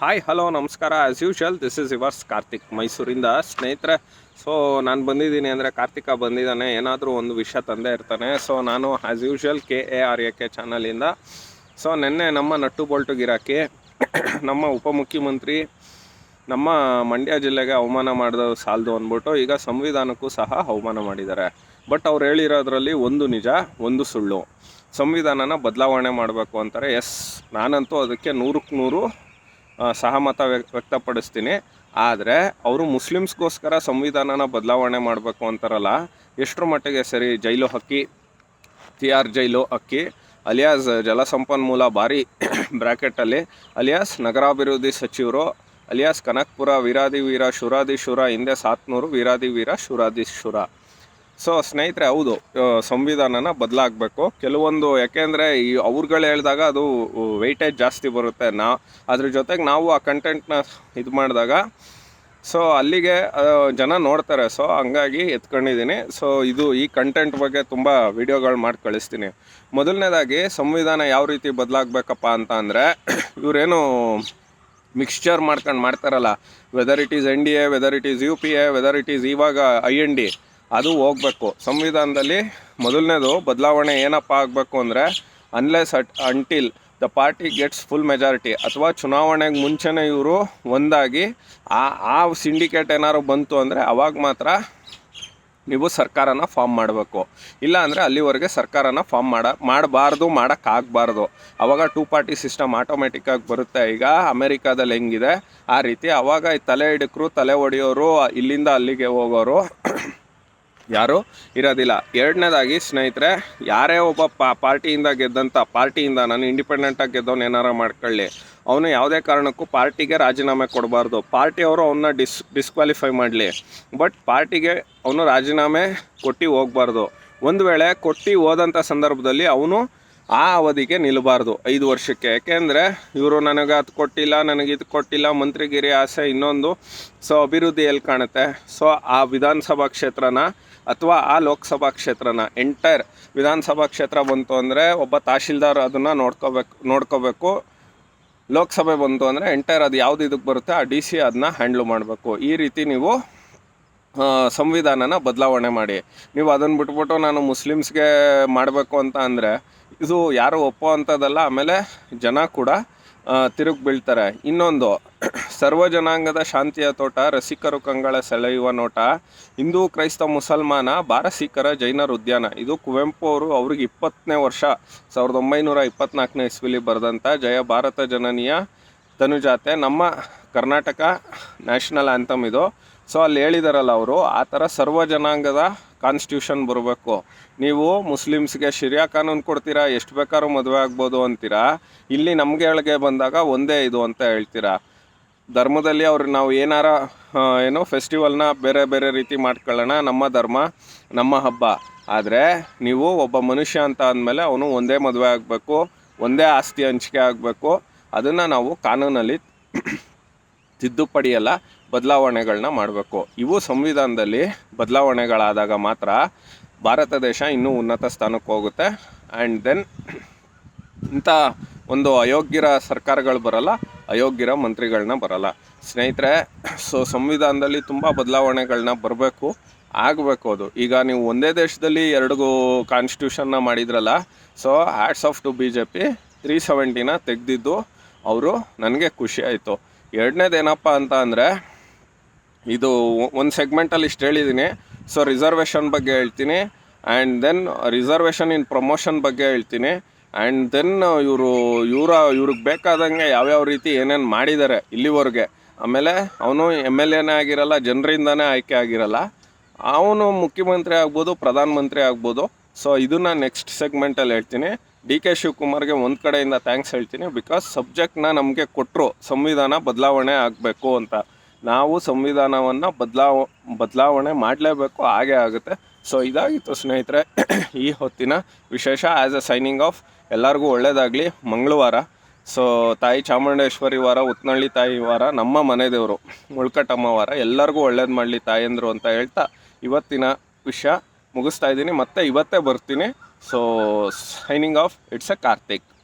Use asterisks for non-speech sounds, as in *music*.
Hi hello ನಮಸ್ಕಾರ. As usual this is yours Karthik ಮೈಸೂರಿಂದ ಸ್ನೇಹಿತರೆ. ಸೊ ನಾನು ಬಂದಿದ್ದೀನಿ ಅಂದರೆ ಕಾರ್ತಿಕ ಬಂದಿದ್ದಾನೆ. ಏನಾದರೂ ಒಂದು ವಿಷಯ ತಂದೇ ಇರ್ತಾನೆ. ಸೊ ನಾನು as usual K A R A K ಚಾನಲಿಂದ so ನಿನ್ನೆ ನಮ್ಮ ನಟ್ಟು ಬೋಲ್ಟು ಗಿರಾಕಿ, ನಮ್ಮ ಉಪಮುಖ್ಯಮಂತ್ರಿ, ನಮ್ಮ ಮಂಡ್ಯ ಜಿಲ್ಲೆಗೆ ಅವಮಾನ ಮಾಡಿದ ಸಾಲದು ಅಂದ್ಬಿಟ್ಟು ಈಗ ಸಂವಿಧಾನಕ್ಕೂ ಸಹ ಅವಮಾನ ಮಾಡಿದ್ದಾರೆ. ಬಟ್ ಅವ್ರು ಹೇಳಿರೋದ್ರಲ್ಲಿ ಒಂದು ನಿಜ, ಒಂದು ಸುಳ್ಳು. ಸಂವಿಧಾನನ ಬದಲಾವಣೆ ಮಾಡಬೇಕು ಅಂತಾರೆ. ಎಸ್ ನಾನಂತೂ ಅದಕ್ಕೆ ನೂರಕ್ಕೆ ನೂರು ಸಹಮತ ವ್ಯಕ್- ವ್ಯಕ್ತಪಡಿಸ್ತೀನಿ. ಆದರೆ ಅವರು ಮುಸ್ಲಿಮ್ಸ್ಗೋಸ್ಕರ ಸಂವಿಧಾನನ ಬದಲಾವಣೆ ಮಾಡಬೇಕು ಅಂತಾರಲ್ಲ, ಎಷ್ಟರ ಮಟ್ಟಿಗೆ ಸರಿ ಜೈಲು ಹಕ್ಕಿ ತಿಹಾರ್ ಜೈಲು ಹಕ್ಕಿ, ಅಲಿಯಾಸ್ ಜಲಸಂಪನ್ಮೂಲ ಭಾರಿ *coughs* ಬ್ರ್ಯಾಕೆಟಲ್ಲಿ ಅಲಿಯಾಸ್ ನಗರಾಭಿವೃದ್ಧಿ ಸಚಿವರು, ಅಲಿಯಾಸ್ ಕನಕ್ಪುರ ವೀರಾದಿ ವೀರ ಶುರಾದಿ ಶುರ ಹಿಂದೆ ಸಾತ್ನೂರು ವೀರಾದಿ ವೀರ ಶುರಾದಿ ಶೂರ ಸೊ ಸ್ನೇಹಿತರೆ, ಹೌದು ಸಂವಿಧಾನನ ಬದಲಾಗಬೇಕು. ಕೆಲವೊಂದು, ಯಾಕೆಂದರೆ ಈ ಅವ್ರುಗಳು ಹೇಳಿದಾಗ ಅದು ವೆಯ್ಟೇಜ್ ಜಾಸ್ತಿ ಬರುತ್ತೆ ನಾ, ಅದ್ರ ಜೊತೆಗೆ ನಾವು ಆ ಕಂಟೆಂಟ್ನ ಇದು ಮಾಡಿದಾಗ, ಸೊ ಅಲ್ಲಿಗೆ ಜನ ನೋಡ್ತಾರೆ. ಸೊ ಹಂಗಾಗಿ ಎತ್ಕೊಂಡಿದ್ದೀನಿ. ಸೊ ಇದು ಈ ಕಂಟೆಂಟ್ ಬಗ್ಗೆ ತುಂಬ ವಿಡಿಯೋಗಳು ಮಾಡಿ ಕಳಿಸ್ತೀನಿ. ಮೊದಲನೇದಾಗಿ, ಸಂವಿಧಾನ ಯಾವ ರೀತಿ ಬದಲಾಗಬೇಕಪ್ಪ ಅಂತ ಅಂದರೆ, *coughs* ಇವರೇನು ಮಿಕ್ಸ್ಚರ್ ಮಾಡ್ಕೊಂಡು ಮಾಡ್ತಾರಲ್ಲ. Whether it is N D A whether it is U P A whether it is ಇವಾಗ ಐ ಎನ್ ಡಿ ಅದು ಹೋಗಬೇಕು. ಸಂವಿಧಾನದಲ್ಲಿ ಮೊದಲನೇದು ಬದಲಾವಣೆ ಏನಪ್ಪ ಆಗಬೇಕು ಅಂದರೆ unless at until the party gets full majority ಅಥವಾ ಚುನಾವಣೆಗೆ ಮುಂಚೆನೇ ಇವರು ಒಂದಾಗಿ, ಆ ಆ ಸಿಂಡಿಕೇಟ್ ಏನಾದ್ರು ಬಂತು ಅಂದರೆ ಅವಾಗ ಮಾತ್ರ ನೀವು ಸರ್ಕಾರನ ಫಾರ್ಮ್ ಮಾಡಬೇಕು. ಇಲ್ಲ ಅಂದರೆ ಅಲ್ಲಿವರೆಗೆ ಸರ್ಕಾರನ ಫಾರ್ಮ್ ಮಾಡ, ಮಾಡಬಾರ್ದು, ಮಾಡೋಕ್ಕಾಗಬಾರ್ದು. ಅವಾಗ ಟೂ ಪಾರ್ಟಿ ಸಿಸ್ಟಮ್ ಆಟೋಮೆಟಿಕ್ಕಾಗಿ ಬರುತ್ತೆ. ಈಗ ಅಮೆರಿಕಾದಲ್ಲಿ ಹೆಂಗಿದೆ, ಆ ರೀತಿ ಅವಾಗ ಈ ತಲೆ ಹಿಡಕರು, ತಲೆ ಒಡೆಯೋರು, ಇಲ್ಲಿಂದ ಅಲ್ಲಿಗೆ ಹೋಗೋರು ಯಾರು? ಇರೋದಿಲ್ಲ. ಎರಡನೇದಾಗಿ ಸ್ನೇಹಿತರೆ, ಯಾರೇ ಒಬ್ಬ ಪಾ, ಪಾರ್ಟಿಯಿಂದ ಗೆದ್ದಂಥ ಪಾರ್ಟಿಯಿಂದ ನಾನು ಇಂಡಿಪೆಂಡೆಂಟಾಗಿ ಗೆದ್ದವನು ಏನಾರ ಮಾಡ್ಕೊಳ್ಳಿ. ಅವನು ಯಾವುದೇ ಕಾರಣಕ್ಕೂ ಪಾರ್ಟಿಗೆ ರಾಜೀನಾಮೆ ಕೊಡಬಾರ್ದು. ಪಾರ್ಟಿಯವರು ಅವನ್ನ ಡಿಸ್ ಡಿಸ್ಕ್ವಾಲಿಫೈ ಮಾಡಲಿ. ಬಟ್ ಪಾರ್ಟಿಗೆ ಅವನು ರಾಜೀನಾಮೆ ಕೊಟ್ಟು ಹೋಗಬಾರ್ದು. ಒಂದು ವೇಳೆ ಕೊಟ್ಟು ಹೋದಂಥ ಸಂದರ್ಭದಲ್ಲಿ ಅವನು ಆ ಅವಧಿಗೆ ನಿಲ್ಲಬಾರ್ದು ಐದು ವರ್ಷಕ್ಕೆ. ಯಾಕೆಂದರೆ ಇವರು ನನಗೆ ಅದು ಕೊಟ್ಟಿಲ್ಲ, ನನಗೆ ಇದು ಕೊಟ್ಟಿಲ್ಲ, ಮಂತ್ರಿಗಿರಿ ಆಸೆ ಇನ್ನೊಂದು. ಸೊ ಅಭಿವೃದ್ಧಿಯಲ್ಲಿ ಕಾಣುತ್ತೆ. ಸೊ ಆ ವಿಧಾನಸಭಾ ಕ್ಷೇತ್ರನ ಅಥವಾ ಆ ಲೋಕಸಭಾ ಕ್ಷೇತ್ರನ ಎಂಟೈರ್ ವಿಧಾನಸಭಾ ಕ್ಷೇತ್ರ ಬಂತು ಅಂದರೆ ಒಬ್ಬ ತಹಶೀಲ್ದಾರ್ ಅದನ್ನು ನೋಡ್ಕೋಬೇಕು ನೋಡ್ಕೋಬೇಕು. ಲೋಕಸಭೆ ಬಂತು ಅಂದರೆ ಎಂಟೈರ್ ಅದು ಯಾವ್ದು ಇದಕ್ಕೆ ಬರುತ್ತೆ, ಆ ಡಿ ಸಿ ಅದನ್ನ ಹ್ಯಾಂಡ್ಲ್ ಮಾಡಬೇಕು. ಈ ರೀತಿ ನೀವು ಸಂವಿಧಾನನ ಬದಲಾವಣೆ ಮಾಡಿ. ನೀವು ಅದನ್ನು ಬಿಟ್ಬಿಟ್ಟು ನಾನು ಮುಸ್ಲಿಮ್ಸ್ಗೆ ಮಾಡಬೇಕು ಅಂತ ಅಂದರೆ, ಇದು ಯಾರು ಒಪ್ಪೋ ಅಂಥದ್ದಲ್ಲ ಆಮೇಲೆ ಜನ ಕೂಡ ತಿರುಗಿ ಬೀಳ್ತಾರೆ. ಇನ್ನೊಂದು, ಸರ್ವ ಜನಾಂಗದ ಶಾಂತಿಯ ತೋಟ, ರಸಿಕರು ಕಂಗಳ ಸೆಳೆಯುವ ನೋಟ. ಹಿಂದೂ ಕ್ರೈಸ್ತ ಮುಸಲ್ಮಾನ ಬಾರಸೀಕರ ಜೈನರ ಉದ್ಯಾನ. ಇದು ಕುವೆಂಪು ಅವರು ಅವ್ರಿಗೆ ಇಪ್ಪತ್ತನೇ ವರ್ಷ. ಸಾವಿರದ ಒಂಬೈನೂರ ಇಪ್ಪತ್ನಾಲ್ಕನೇ ಇಸ್ವಿಲಿ ಬರೆದಂಥ ಜಯ ಭಾರತ ಜನನಿಯ ತನುಜಾತೆ. ನಮ್ಮ ಕರ್ನಾಟಕ ನ್ಯಾಷನಲ್ ಆ್ಯಂಥಮ್ ಇದು. ಸೊ, ಅಲ್ಲಿ ಹೇಳಿದಾರಲ್ಲ ಅವರು, ಆ ಥರ ಸರ್ವ ಜನಾಂಗದ ಕಾನ್ಸ್ಟಿಟ್ಯೂಷನ್ ಬರಬೇಕು. ನೀವು ಮುಸ್ಲಿಮ್ಸ್ಗೆ ಶಿರಿಯಾ ಕಾನೂನು ಕೊಡ್ತೀರಾ, ಎಷ್ಟು ಬೇಕಾದ್ರೂ ಮದುವೆ ಆಗ್ಬೋದು ಅಂತೀರಾ? ಇಲ್ಲಿ ನಮಗೆ ಒಳಗೆ ಬಂದಾಗ ಒಂದೇ ಇದು ಅಂತ ಹೇಳ್ತೀರಾ? ಧರ್ಮದಲ್ಲಿ ಅವ್ರು ನಾವು ಏನಾರ ಏನು ಫೆಸ್ಟಿವಲ್ನ ಬೇರೆ ಬೇರೆ ರೀತಿ ಮಾಡ್ಕೊಳ್ಳೋಣ, ನಮ್ಮ ಧರ್ಮ, ನಮ್ಮ ಹಬ್ಬ. ಆದರೆ ನೀವು ಒಬ್ಬ ಮನುಷ್ಯ ಅಂತ ಅಂದಮೇಲೆ ಅವನು ಒಂದೇ ಮದುವೆ ಆಗಬೇಕು, ಒಂದೇ ಆಸ್ತಿ ಹಂಚಿಕೆ ಆಗಬೇಕು. ಅದನ್ನು ನಾವು ಕಾನೂನಲ್ಲಿ ತಿದ್ದುಪಡಿಯಲ್ಲ ಬದಲಾವಣೆಗಳನ್ನ ಮಾಡಬೇಕು. ಇವು ಸಂವಿಧಾನದಲ್ಲಿ ಬದಲಾವಣೆಗಳಾದಾಗ ಮಾತ್ರ ಭಾರತ ದೇಶ ಇನ್ನೂ ಉನ್ನತ ಸ್ಥಾನಕ್ಕೆ ಹೋಗುತ್ತೆ. ಆ್ಯಂಡ್ ದೆನ್ ಇಂಥ ಒಂದು ಅಯೋಗ್ಯರ ಸರ್ಕಾರಗಳು ಬರಲ್ಲ, ಅಯೋಗ್ಯರ ಮಂತ್ರಿಗಳನ್ನ ಬರಲ್ಲ. ಸ್ನೇಹಿತರೆ, ಸೊ ಸಂವಿಧಾನದಲ್ಲಿ ತುಂಬ ಬದಲಾವಣೆಗಳನ್ನ ಬರಬೇಕು, ಆಗಬೇಕು ಅದು. ಈಗ ನೀವು ಒಂದೇ ದೇಶದಲ್ಲಿ ಎರಡಿಗೂ ಕಾನ್ಸ್ಟಿಟ್ಯೂಷನ್ನ ಮಾಡಿದ್ರಲ್ಲ so hats off to B J P three ಸೆವೆಂಟಿನ ತೆಗೆದಿದ್ದು, ಅವರು ನನಗೆ ಖುಷಿ ಆಯಿತು. ಎರಡನೇದೇನಪ್ಪ ಅಂತ ಅಂದರೆ, ಇದು ಒಂದು ಸೆಗ್ಮೆಂಟಲ್ಲಿ ಇಷ್ಟು ಹೇಳಿದ್ದೀನಿ ಸೊ ರಿಸರ್ವೇಷನ್ ಬಗ್ಗೆ ಹೇಳ್ತೀನಿ. And then reservation in promotion ಬಗ್ಗೆ ಹೇಳ್ತೀನಿ. ಆ್ಯಂಡ್ ದೆನ್ ಇವರು, ಇವರ, ಇವ್ರಿಗೆ ಬೇಕಾದಂಗೆ ಯಾವ್ಯಾವ ರೀತಿ ಏನೇನು ಮಾಡಿದ್ದಾರೆ ಇಲ್ಲಿವರೆಗೆ. ಆಮೇಲೆ, ಅವನು ಎಂ ಎಲ್ ಎನೇ ಆಗಿರಲ್ಲ, ಜನರಿಂದನೇ ಆಯ್ಕೆ ಆಗಿರಲ್ಲ. ಅವನು ಮುಖ್ಯಮಂತ್ರಿ ಆಗ್ಬೋದು, ಪ್ರಧಾನಮಂತ್ರಿ ಆಗ್ಬೋದು. ಸೊ ಇದನ್ನು ನೆಕ್ಸ್ಟ್ ಸೆಗ್ಮೆಂಟಲ್ಲಿ ಹೇಳ್ತೀನಿ. ಡಿ ಕೆ ಶಿವಕುಮಾರ್ಗೆ ಒಂದು ಕಡೆಯಿಂದ ಥ್ಯಾಂಕ್ಸ್ ಹೇಳ್ತೀನಿ. ಬಿಕಾಸ್ ಸಬ್ಜೆಕ್ಟ್ನ ನಮಗೆ ಕೊಟ್ಟರು ಸಂವಿಧಾನ ಬದಲಾವಣೆ ಆಗಬೇಕು ಅಂತ. ನಾವು ಸಂವಿಧಾನವನ್ನು ಬದಲಾವ, ಬದಲಾವಣೆ ಮಾಡಲೇಬೇಕು, ಹಾಗೆ ಆಗುತ್ತೆ. ಸೊ ಇದಾಗಿತ್ತು ಸ್ನೇಹಿತರೆ, ಈ ಹೊತ್ತಿನ ವಿಶೇಷ ಆ್ಯಸ್ ಅ ಸೈನಿಂಗ್ ಆಫ್ ಎಲ್ಲರಿಗೂ ಒಳ್ಳೆಯದಾಗಲಿ ಮಂಗಳವಾರ. ಸೊ ತಾಯಿ ಚಾಮುಂಡೇಶ್ವರಿ ವಾರ, ಉತ್ನಳ್ಳಿ ತಾಯಿ ವಾರ, ನಮ್ಮ ಮನೆ ದೇವರು, ಮುಳ್ಕಟ್ಟಮ್ಮ ವಾರ, ಎಲ್ಲರಿಗೂ ಒಳ್ಳೇದು ಮಾಡಲಿ ತಾಯಂದರು ಅಂತ ಹೇಳ್ತಾ ಇವತ್ತಿನ ವಿಷಯ ಮುಗಿಸ್ತಾ ಇದ್ದೀನಿ. ಮತ್ತೆ ಇವತ್ತೇ ಬರ್ತೀನಿ. So signing off it's a Karthik